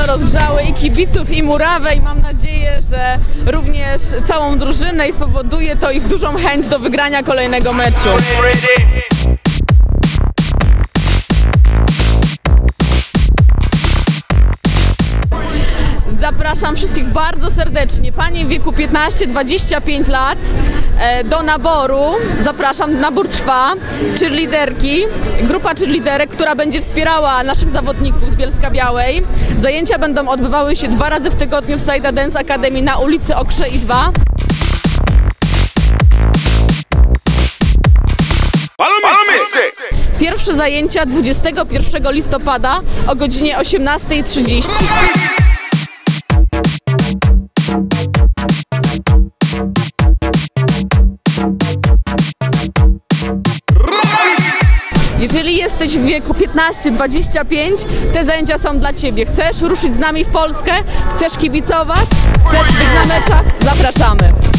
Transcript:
mocno rozgrzały i kibiców, i murawę i mam nadzieję, że również całą drużynę i spowoduje to ich dużą chęć do wygrania kolejnego meczu. Zapraszam wszystkich bardzo serdecznie, panie w wieku 15-25 lat e, do naboru. Zapraszam, nabór trwa. Cheerleaderki, grupa cheerleaderek, która będzie wspierała naszych zawodników z Bielska Białej. Zajęcia będą odbywały się dwa razy w tygodniu w Saida Dance Academy na ulicy Okrzei 2. Pierwsze zajęcia 21 listopada o godzinie 18.30. Jeżeli jesteś w wieku 15-25, te zajęcia są dla Ciebie. Chcesz ruszyć z nami w Polskę? Chcesz kibicować? Chcesz być na meczach? Zapraszamy.